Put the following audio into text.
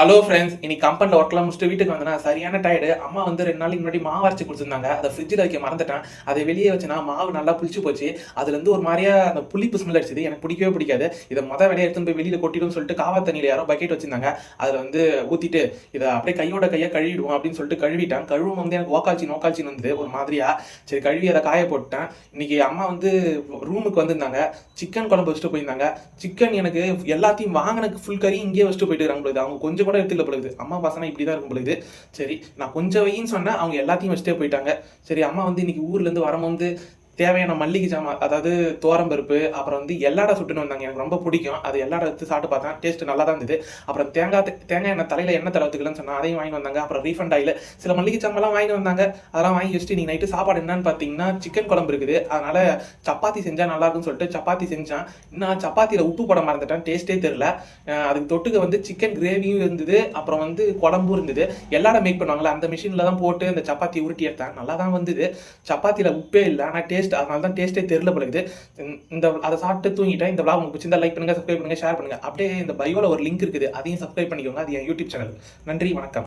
Hello friends இன்னைக்கு கம்பெனியில் ஒர்க்லாம் முடிச்சுட்டு வீட்டுக்கு வந்தேன்னா சரியான டயர்டு அம்மா வந்து ரெண்டு நாளைக்கு முன்னாடி மாவு அரைச்சி கொடுத்துருந்தாங்க. அதை ஃப்ரிட்ஜில் வைக்க மறந்துட்டேன். அதை வெளியே வச்சுனா மாவு நல்லா புளிச்சு போச்சு. அதுலேருந்து ஒரு மாதிரியா அந்த புளிப்பு ஸ்மெல் அடிச்சது. எனக்கு பிடிக்கவே பிடிக்காது. இதை மொதல் வேலையை எடுத்துன்னு போய் வெளியில் கொட்டிடும் சொல்லிட்டு காவா தண்ணியில் யாரோ பக்கெட் வச்சிருந்தாங்க. அதில் வந்து ஊற்றிட்டு இதை அப்படியே கையோட கையை கழுவிடுவோம் அப்படின்னு சொல்லிட்டு கழுவிட்டேன். கழுவும் வந்து எனக்கு ஓக்காச்சி நோக்காச்சின்னு வந்து ஒரு மாதிரியா. சரி கழுவி அதை காய போட்டேன் இன்னைக்கு அம்மா வந்து ரூமுக்கு வந்திருந்தாங்க. சிக்கன் குழம்பு வச்சுட்டு போயிருந்தாங்க. சிக்கன் எனக்கு எல்லாத்தையும் வாங்கினக்கு ஃபுல் கறி இங்கேயே வச்சுட்டு போயிட்டு இருக்காங்க அவங்க கொஞ்சம் கூட எடுத்துக்கல பொழுது அம்மா பசங்க இப்படி தான் இருக்கும் பொழுது சரி நான் கொஞ்சம் வையின்னு சொன்னேன் அவங்க எல்லாத்தையும் வச்சுட்டே போயிட்டாங்க. சரி அம்மா வந்து இன்னைக்கு ஊர்லேருந்து வரும்போது தேவையான மல்லிகை ஜாமான் அதாவது தோரம்பருப்பு அப்புறம் வந்து எல்லாடா சுட்டுன்னு வந்தாங்க. எனக்கு ரொம்ப பிடிக்கும். அது எல்லாடா எடுத்து சாப்பிட்டு பார்த்தேன். டேஸ்ட் நல்லா தான் இருந்தது. அப்புறம் தேங்காய் தேங்காய் எண்ணெய் தலையில் எண்ணெய் தளவுத்துக்கலன்னு சொன்னால் அதையும் வாங்கி வந்தாங்க. அப்புறம் ரீஃபண்ட் ஆயில் சில மல்லிகை ஜாமான்லாம் வாங்கி வந்தாங்க. அதெல்லாம் வாங்கி வச்சுட்டு நீங்கள் நைட்டு சாப்பாடு என்னன்னு பார்த்தீங்கன்னா சிக்கன் குழம்பு இருக்குது. அதனால சப்பாத்தி செஞ்சால் நல்லாயிருக்குன்னு சொல்லிட்டு சப்பாத்தி செஞ்சேன். நான் சப்பாத்தியில் உப்பு போட மறந்துட்டேன். டேஸ்ட்டே தெரில அதுக்கு தொட்டுக்க வந்து சிக்கன் கிரேவியும் இருந்தது. அப்புறம் வந்து குழம்பும் இருந்தது. எல்லாரும் மேக் பண்ணுவாங்களே அந்த மிஷினில் தான் போட்டு அந்த சப்பாத்தி உருட்டி எடுத்தேன். நல்லா தான் வந்தது. சப்பாத்தியில் உப்பே இல்லை. ஆனால் டேஸ்ட் அதனால தான் டேஸ்ட்டே தெரியல பழகுது இந்த அதை சாப்பிட்டு தூங்கிட்டேன். இந்த விளாக் உங்களுக்கு பிடிச்சிருந்தா லைக் பண்ணுங்க சப்ஸ்கிரைப் பண்ணுங்க ஷேர் பண்ணுங்க. அப்படியே இந்த பயோவில் ஒரு லிங்க் இருக்குது. அதையும் சப்ஸ்கிரைப் பண்ணிக்கோங்க. அது என் யூடியூப் சேனல் நன்றி வணக்கம்.